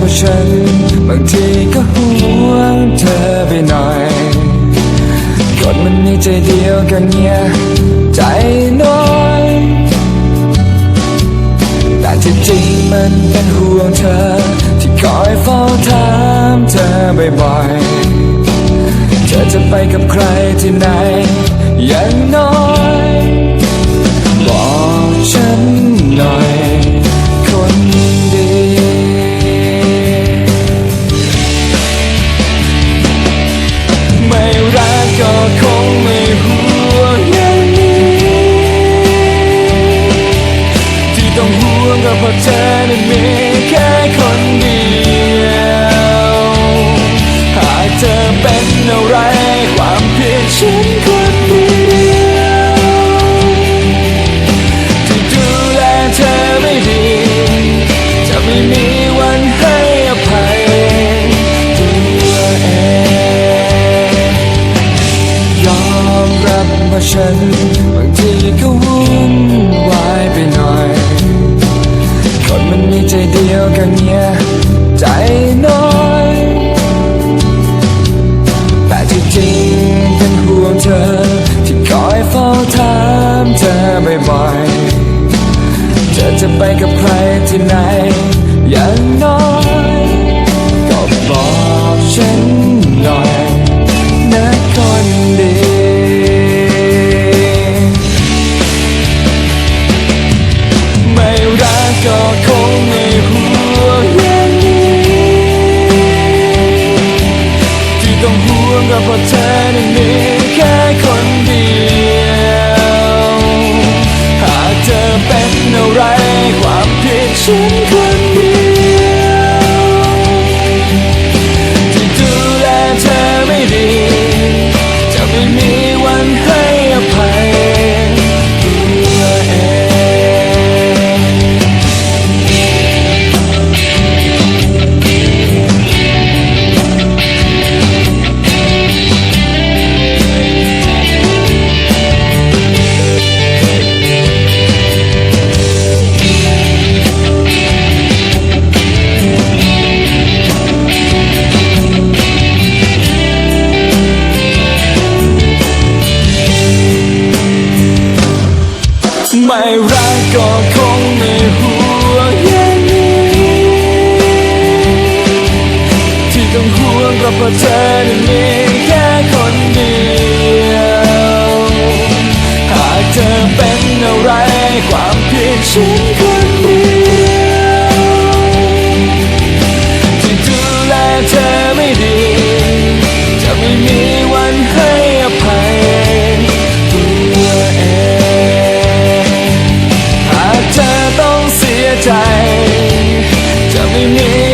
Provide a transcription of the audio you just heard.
ว่าฉัน บางทีก็ห่วงเธอไปหน่อยคนมันมีใจเดียวกันเนี่ยใจน้อย แต่ที่จริงมันเป็นห่วงเธอ ที่คอยเฝ้าถามเธอบ่อยๆ เธอจะไปกับใครที่ไหนอย่างน้อย ว่าฉันบางทีก็วุ่นวายไปหน่อย คนมันมีใจเดียวกันเนี่ยใจน้อย แต่ที่จริงเป็นห่วงเธอ ที่คอยเฝ้าถามเธอบ่อยๆเธอจะไปกับใครที่ไหน ก ใจ จะไม่มี